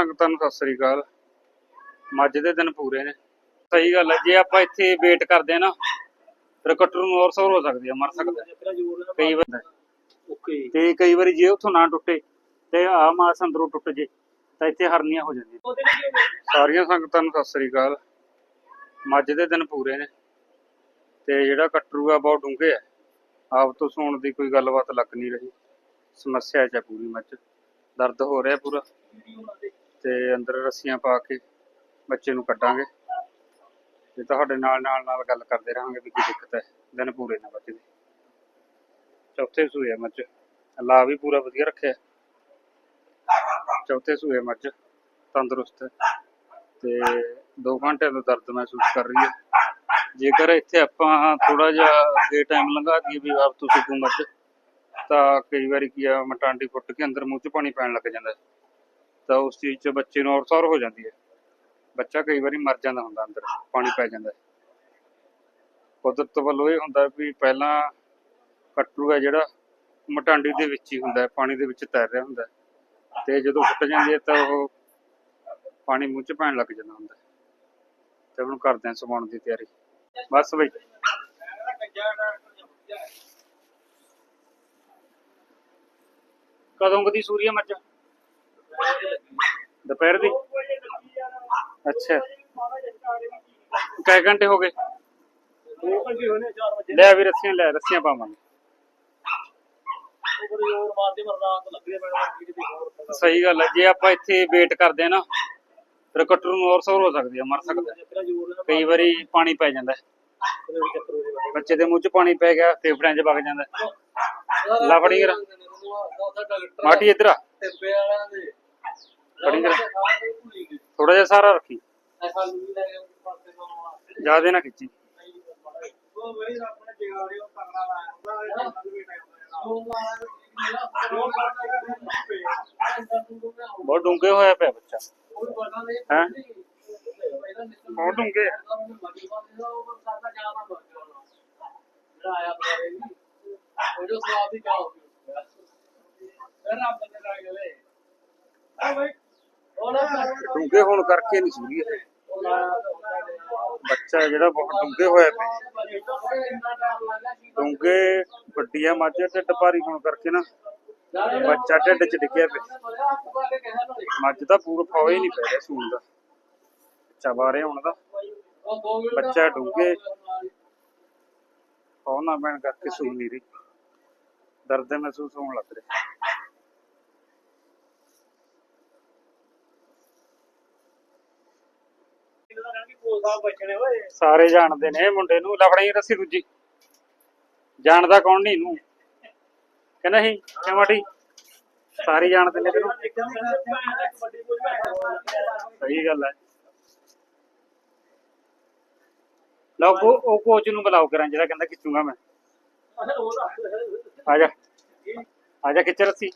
ਸੰਗਤਾਂ ਨੂੰ ਸਤਿ ਸ੍ਰੀ ਅਕਾਲ। ਮੱਝ ਦੇ ਦਿਨ ਪੂਰੇ ਨੇ। ਸਹੀ ਗੱਲ ਹੈ ਜੇ ਆਪਾਂ ਇੱਥੇ ਵੇਟ ਕਰਦੇ ਆ ਨਾ ਫਿਰ ਕਟਰੂ ਨੂੰ ਹੋਰ ਸੌਰ ਹੋ ਸਕਦੀ ਆ ਮਰ ਸਕਦਾ। ਹੈ। ਕਈ ਵਾਰ ਓਕੇ। ਤੇ ਕਈ ਵਾਰੀ ਜੇ ਉੱਥੋਂ ਨਾ ਟੁੱਟੇ ਤੇ ਆ ਮਾਸ ਅੰਦਰੋਂ ਟੁੱਟ ਜੇ ਤਾਂ ਇੱਥੇ ਹਰਨੀਆਂ ਹੋ ਜਾਂਦੀਆਂ। ਸਾਰੀਆਂ ਸੰਗਤਾਂ ਨੂੰ ਸਤਿ ਸ੍ਰੀ ਅਕਾਲ। ਮੱਝ ਦੇ ਦਿਨ ਪੂਰੇ ਨੇ। ਤੇ ਜਿਹੜਾ ਕਟਰੂ ਆ ਬਹੁਤ ਡੂੰਘੇ ਆ। ਆਪ ਤੋਂ ਸੌਣ ਦੀ ਕੋਈ ਗੱਲਬਾਤ ਲੱਗ ਨਹੀਂ ਰਹੀ। ਸਮੱਸਿਆ ਚ ਆ ਪੂਰੀ ਮੱਝ। ਦਰਦ ਹੋ ਰਿਹਾ ਪੂਰਾ। ਤੇ ਅੰਦਰ ਰੱਸੀਆਂ ਪਾ ਕੇ ਬੱਚੇ ਨੂੰ ਕੱਢਾਂਗੇ। ਤੇ ਤੁਹਾਡੇ ਨਾਲ ਨਾਲ ਨਾਲ ਗੱਲ ਕਰਦੇ ਰਹਾਂਗੇ ਵੀ ਕੀ ਦਿੱਕਤ ਹੈ। ਦਿਨ ਪੂਰੇ ਨੇ ਬੱਚੇ ਦੇ। ਚੌਥੇ ਸੂਏ ਮੱਝ। ਲਾ ਵੀ ਪੂਰਾ ਵਧੀਆ ਰੱਖਿਆ। ਚੌਥੇ ਸੂਏ ਮੱਝ। ਤੰਦਰੁਸਤ ਹੈ। ਤੇ 2 ਘੰਟੇ ਤੋਂ ਦਰਦ ਮਹਿਸੂਸ ਕਰ ਰਹੀ ਹੈ। ਜੇਕਰ ਇੱਥੇ ਆਪਾਂ ਥੋੜਾ ਜਿਹਾ ਅੱਗੇ ਟਾਈਮ ਲੰਘਾ ਦਈਏ ਵੀ ਆਪ ਤੋਂ ਸੁਕੂ ਤਾਂ ਕਈ ਵਾਰੀ ਕੀ ਆ, ਮਟਾਂਡੀ ਫੁੱਟ ਕੇ ਅੰਦਰ ਮੂੰਹ 'ਚ ਪਾਣੀ ਪੈਣ ਲੱਗ ਜਾਂਦਾ ਤਾਂ ਉਸ ਚੀਜ਼ 'ਚ ਬੱਚੇ ਨੂੰ ਔਰਸੌਰ ਹੋ ਜਾਂਦੀ ਹੈ। ਬੱਚਾ ਕਈ ਵਾਰੀ ਮਰ ਜਾਂਦਾ ਹੁੰਦਾ ਅੰਦਰ, ਪਾਣੀ ਪੈ ਜਾਂਦਾ। ਕੁਦਰਤ ਵੱਲੋਂ ਇਹ ਹੁੰਦਾ ਵੀ ਪਹਿਲਾਂ ਕੱਟੂ ਹੈ ਜਿਹੜਾ ਮਟਾਂਡੀ ਦੇ ਵਿੱਚ ਹੀ ਹੁੰਦਾ, ਪਾਣੀ ਦੇ ਵਿੱਚ ਤੈਰ ਰਿਹਾ ਹੁੰਦਾ। ਤੇ ਜਦੋਂ ਫੁੱਟ ਜਾਂਦੀ ਹੈ ਤਾਂ ਉਹ ਪਾਣੀ ਮੂੰਹ 'ਚ ਪੈਣ ਲੱਗ ਜਾਂਦਾ ਹੁੰਦਾ। ਤੇ ਹੁਣ ਕਰਦੇ ਹਾਂ ਸਮਾਉਣ ਦੀ ਤਿਆਰੀ। ਬਸ ਬਈ। ਕਦੋਂ ਕਦੀ ਸੂਰੀਆ ਮੱਝ ਦੁਪਹਿਰ ਦੀ? ਅੱਛਾ। ਕਈ ਘੰਟੇ ਹੋ ਗਏ? ਲੈ ਵੀ ਰੱਸੀਆਂ, ਲੈ ਰੱਸੀਆਂ ਪਾਵਾਂਗੇ। ਸਹੀ ਗੱਲ ਹੈ, ਜੇ ਆਪਾਂ ਇੱਥੇ ਵੇਟ ਕਰਦੇ ਆ ਨਾ, ਫਿਰ ਕਟਰੂ ਨੂੰ ਹੋਰ ਸੌਰ ਹੋ ਸਕਦੀ ਆ, ਮਰ ਸਕਦਾ ਕਈ ਵਾਰੀ ਪਾਣੀ ਪੈ ਜਾਂਦਾ ਬੱਚੇ ਦੇ ਮੂੰਹ 'ਚ ਪਾਣੀ ਪੈ ਗਿਆ ਫੇਫੜਿਆਂ 'ਚ ਵਗ ਜਾਂਦਾ ਹੈ। ਮਾਟੀ ਇੱਧਰ ਟਿੱਬੇ ਵਾਲਿਆਂ ਦੇ ਫੜੀ ਕਰ ਭੁੱਲੀ ਗਏ ਥੋੜਾ ਜਿਹਾ ਸਾਰਾ ਰੱਖੀ ਐਸਾ ਨਹੀਂ ਲੈ ਕੇ ਪਾਸੇ ਤੋਂ ਜ਼ਿਆਦਾ ਨਾ ਖਿੱਚੀ ਉਹ ਡੂੰਘੇ ਹੋਣ ਕਰਕੇ ਨਹੀਂ ਸੂਰੀ ਇਹ। ਬੱਚਾ ਜਿਹੜਾ ਬਹੁਤ ਡੂੰਘੇ ਹੋਇਆ ਪਿਆ। ਡੂੰਘੇ ਵੱਡੀਆਂ ਮੱਝ ਢਿੱਡ ਭਾਰੀ ਹੋਣ ਕਰਕੇ ਨਾ ਬੱਚਾ ਢਿੱਡ 'ਚ ਡਿੱਗਿਆ ਪਿਆ। ਮੱਝ ਦਾ ਪੂਰਾ ਫਾਵੇ ਨਹੀਂ ਪੈ ਰਿਹਾ ਸੂਣ ਦਾ। ਬੱਚਾ ਬਾਹਰੇ ਹੁਣ ਦਾ। ਬੱਚਾ ਡੂੰਘੇ। ਫਾਉਣਾ ਪੈਣ ਕਰਕੇ ਸੂਣ ਨਹੀਂ ਰਹੀ। ਦਰਦ ਮਹਿਸੂਸ ਹੋਣ ਲੱਗ ਰਿਹਾ। ਬਚਣੇ ਓਏ। ਸਾਰੇ ਜਾਣਦੇ ਨੇ ਇਹ ਮੁੰਡੇ ਨੂੰ। ਲਫੜੀ ਰੱਸੀ ਦੂਜੀ। ਜਾਣਦਾ ਕੌਣ ਨਹੀਂ ਇਹਨੂੰ? ਕਹਿੰਦਾ ਸੀ ਚਮੜੀ ਸਾਰੇ ਜਾਣਦੇ ਨੇ ਤੈਨੂੰ ਸਹੀ ਗੱਲ ਹੈ। ਲਓ ਉਹ ਉਹ ਕੋਚ ਨੂੰ ਬੁਲਾਓ ਕਰਾਂ ਜਿਹੜਾ ਕਹਿੰਦਾ ਖਿੱਚੂਗਾ ਮੈਂ। ਆ ਜਾ। ਆ ਜਾ ਖਿੱਚ ਰੱਸੀ।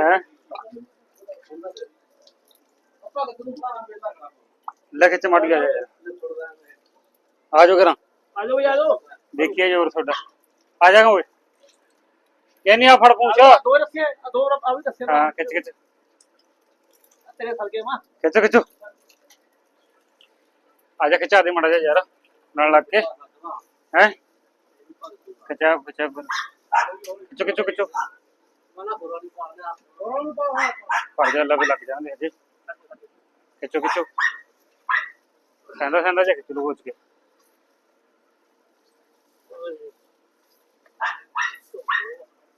ਹੈ ਲੈ ਖਿੱਚ ਮੜ ਗਿਆ। ਆ ਜਾਓ ਕਰਾਂ ਆਜੋ ਆਜੋ ਦੇਖੀਏ ਜੋਰ ਤੁਹਾਡਾ। ਆ ਜਾਗਾ ਓਏ। ਕਹਿੰਨੀ ਆ ਫੜ ਪੂਛ। ਦੋ ਰਸੇ ਦੋ ਆ ਵੀ ਦੱਸੇ ਹਾਂ ਖਿੱਚ ਖਿੱਚ। ਤੇਰੇ ਸਲਕੇ ਮਾਂ ਖਿੱਚੋ ਖਿੱਚੋ। ਆ ਜਾ ਖਿਚਾ ਦੇ ਮੜਾ ਜਾ ਯਾਰ। ਨਾਲ ਲੱਗ ਕੇ। ਹੈ? ਖਿਚਾ ਖਿਚਾ, ਖਿੱਚੋ। ਖਿੱਚੋ ਖਿੱਚੋ ਮਨਾ ਜਾ, ਲੱਗ ਲੱਗ ਜਾਣਗੇ ਹਜੇ। ਖਿੱਚੋ ਖਿੱਚੋ। ਸੰਦਾ ਸੰਦਾ ਜਾ ਖਿੱਚ ਲੋ ਹੋਚ ਕੇ।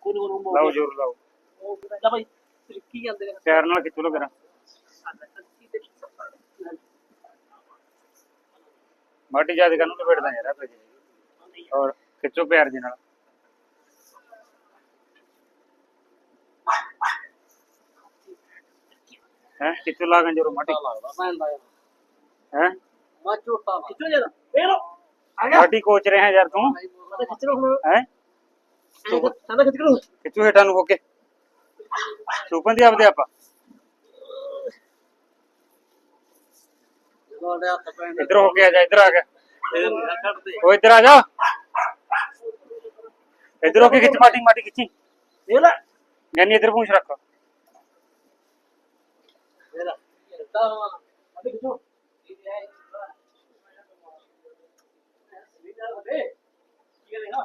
ਕੋਨ ਕੋਨ ਲਾਓ ਜੋਰ ਲਾਓ। ਉਹ ਭਾਈ ਕੀ ਕਹਿੰਦੇ ਪੈਰ ਨਾਲ ਖਿੱਚ ਲੋ ਕਰਾਂ ਮਾਟੀ ਜ਼ਿਆਦਾ ਕਰਨ ਨੂੰ ਲਪੇਟਦਾ ਯਾਰ ਆਪੇ ਔਰ ਖਿੱਚੋ ਪਿਆਰ ਜੀ ਨਾਲ। ਹੈ ਖਿੱਚੋ ਲਾਗਣ ਜਰੋ ਮਾਟੀ। ਹੈ? ਮਾ ਝੋਟਾ ਕਿੱਥੇ ਜਰਾ ਇਹ ਲੋ ਮਾਟੀ ਕੋਚ ਰਿਹਾ ਯਾਰ ਤੂੰ। ਮੈਂ ਖਿੱਚ ਲੋ ਹੁਣ ਹੈ? ਕਹਿੰਦਾ ਖਿੱਚ ਲੋ ਖਿੱਚੋ ਹੇਠਾਂ ਨੂੰ ਹੋ ਕੇ ਸੁਪਨ ਦੀ ਆਪਦੇ ਆਪਾਂ। ਇੱਧਰ ਹੋ ਕੇ ਆ ਜਾ ਇੱਧਰ ਆ ਛੱਡਦੇ ਉਹ ਇੱਧਰ ਆ ਜਾ। ਇਧਰ ਹੋ ਕੇ ਖਿੱਚ ਮਾਟੀ ਮਾਟੀ ਖਿੱਚੀ। ਇਹ ਲੈ। ਯਾਨੀ ਇਧਰ ਪੂੰਛ ਰੱਖ। ਇਹ ਲੈ। ਤਾਂ ਅਬੇ ਕਿਥੋਂ ਇਹ ਹੈ ਇਹ ਲੈ ਕੀ ਕरेगा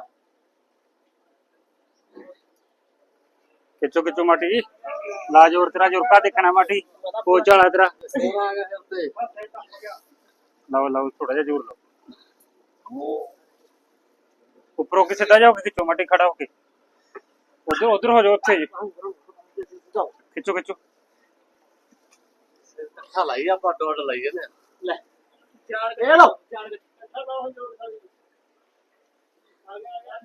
ਖਿੱਚੋ ਖਿੱਚੋ ਮਾਟੀ ਜੀ। ਲਾ ਜੋਰ ਤੇਰਾ ਜੋਰਕਾ ਦੇਖਣਾ ਮਾਟੀ? ਉੱਪਰੋਂ ਕਿਸੇ ਦਾ ਜਾਓ ਖਿੱਚੋ ਮਾਟੀ ਖੜਾ ਹੋ ਕੇ। ਉਧਰ ਉਧਰ ਹੋ ਜਾਓ ਉੱਥੇ ਜੀ। ਖਿੱਚੋ ਖਿੱਚੋ। ਲਾਈ ਆਪਾਂ ਡੋਟ ਲਾਈ ਜਾਂਦੇ ਲੈ। ਚਾਰ ਇਹ ਲੋ ਚਾਰ ਅੱਛਾ ਨਾ ਹੋ ਜੋੜ ਆ ਗਿਆ ਆ ਗਿਆ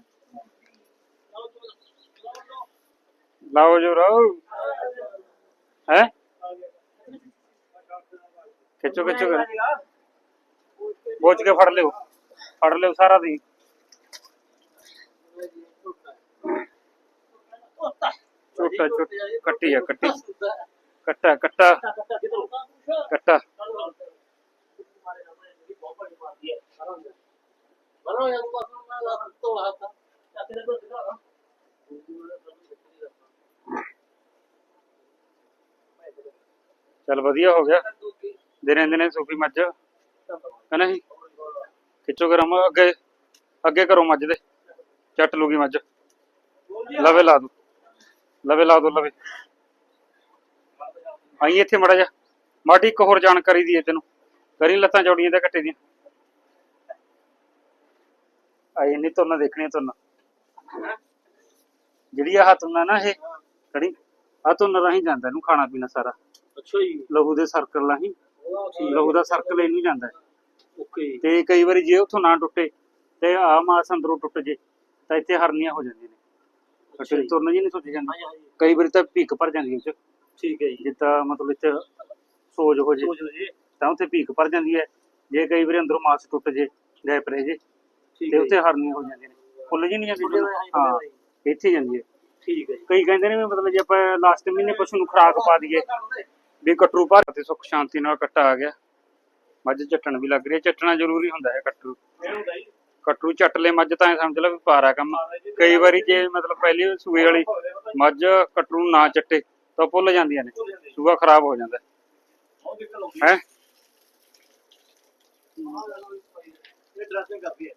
ਲਾਓ। ਜੋਰ ਹੈ? ਖਿੱਚੋ ਖਿੱਚੋ। ਕਰ ਬੋਝ ਕੇ ਫੜ ਲਿਓ। ਫੜ ਲਿਓ ਸਾਰਾ ਦੀ ਛੋਟਾ ਛੋਟਾ ਕੱਟੀ ਆ ਕੱਟੀ। ਕੱਟਾ ਕੱਟਾ ਕੱਟਾ। ਚੱਲ ਵਧੀਆ ਹੋ ਗਿਆ। ਦਿਨੇ ਦਿਨੇ ਸੂਫੀ ਮੱਝ। ਹੈ ਨਹੀਂ ਖਿੱਚੋ ਗਰਮ। ਅੱਗੇ ਅੱਗੇ ਕਰੋ ਮੱਝ ਦੇ। ਚੱਟ ਲੂਗੀ ਮੱਝ। ਲਵੇ ਲਾ ਦੋ। ਲਵੇ ਲਾ ਦੋ ਲਵੇ। ਆਈ ਇੱਥੇ ਮੜਾ ਜਾ ਮਾਟੀ ਇੱਕ ਹੋਰ ਜਾਣਕਾਰੀ ਦੀ ਤੈਨੂੰ। ਕਰੀ ਲੱਤਾਂ ਜੋੜੀਆਂ ਤੇ ਕੱਟੇ ਦੀਆਂ। ਆਈ ਨਹੀਂ ਤੁਰਨ ਦੇਖਣੀ ਤੁਰਨ ਜਿਹੜੀ ਆਹ ਤੁਰਨ ਨਾ ਇਹ ਕੜੀ ਆ ਤੁਰਨ ਰਾਹੀਂ ਜਾਂਦਾ ਇਹਨੂੰ ਖਾਣਾ ਪੀਣਾ ਸਾਰਾ। ਅੱਛਾ ਜੀ। ਲਹੂ ਦੇ ਸਰਕਲ ਰਾਹੀਂ। ਲਹੂ ਦਾ ਸਰਕਲ ਇਹਨੂੰ ਜਾਂਦਾ। ਓਕੇ। ਤੇ ਕਈ ਵਾਰੀ ਜੇ ਉੱਥੋਂ ਨਾ ਟੁੱਟੇ ਤੇ ਆ ਮਾਸ ਅੰਦਰੋਂ ਟੁੱਟ ਜੇ ਤਾਂ ਇੱਥੇ ਹਰਨੀਆਂ ਹੋ ਜਾਂਦੀਆਂ। ਨੇ ਫਿਰ ਜੀ। ਤੁਰਨ ਜੀ ਨਹੀਂ ਸੁੱਜ ਜਾਂਦਾ। ਕਈ ਵਾਰੀ ਤਾਂ ਭੀਖ ਭਰ ਜਾਂਦੀ ਹੈ ਉਹ ਚ ਠੀਕ ਹੈ ਜੀ। ਜਿੱਦਾਂ ਮਤਲਬ ਇੱਥੇ ਸੋਜ ਹੋ ਜੇ ਸੋਚ ਲਓ ਜੀ। ਤਾਂ ਉੱਥੇ ਭੀਖ ਭਰ ਜਾਂਦੀ ਹੈ। ਜੇ ਕਈ ਵਾਰੀ ਅੰਦਰੋਂ ਮਾਸ ਟੁੱਟ ਜੇ ਗੈਪ ਰਹਿ ਜੇ ਤੇ ਹੈ ਉੱਥੇ ਜੀ। ਹਰਨੀਆਂ ਹੋ ਜਾਂਦੀਆਂ ਨੇ। ਫੁੱਲ ਜੀ ਨਹੀਂ ਜਾਂਦੀ ਹਾਂ ਇੱਥੇ ਜਾਂਦੀ ਹੈ। ਠੀਕ ਹੈ ਜੀ। ਕਈ ਕਹਿੰਦੇ ਨੇ ਵੀ ਮਤਲਬ ਜੇ ਆਪਾਂ ਲਾਸਟ ਮਹੀਨੇ ਪਸ਼ੂ ਨੂੰ ਖੁਰਾਕ ਪਾ ਦਈਏ ਵੀ ਕਟਰੂ ਭਰ ਤੇ ਸੁੱਖ ਸ਼ਾਂਤੀ ਨਾਲ ਕੱਟਾ ਆ ਗਿਆ। ਮੱਝ ਚੱਟਣ ਵੀ ਲੱਗ ਰਹੀ ਹੈ। ਚੱਟਣਾ ਜ਼ਰੂਰੀ ਹੁੰਦਾ ਹੈ ਕਟਰੂ ਕਟਰੂ ਚੱਟ ਲੈ ਮੱਝ ਤਾਂ ਐਂ ਸਮਝ ਲੈ ਵੀ ਪਾਰਾ ਕੰਮ। ਕਈ ਵਾਰੀ ਜੇ ਮਤਲਬ ਪਹਿਲੀ ਸੂਏ ਵਾਲੀ ਮੱਝ ਕਟਰੂ ਨਾ ਚੱਟੇ ਤਾਂ ਭੁੱਲ ਜਾਂਦੀਆਂ ਨੇ। ਸੂਆ ਖਰਾਬ ਹੋ ਜਾਂਦਾ। ਹੈ ਇਹ ਡਰੈਸਿੰਗ ਕਰਦੀ ਹੈ?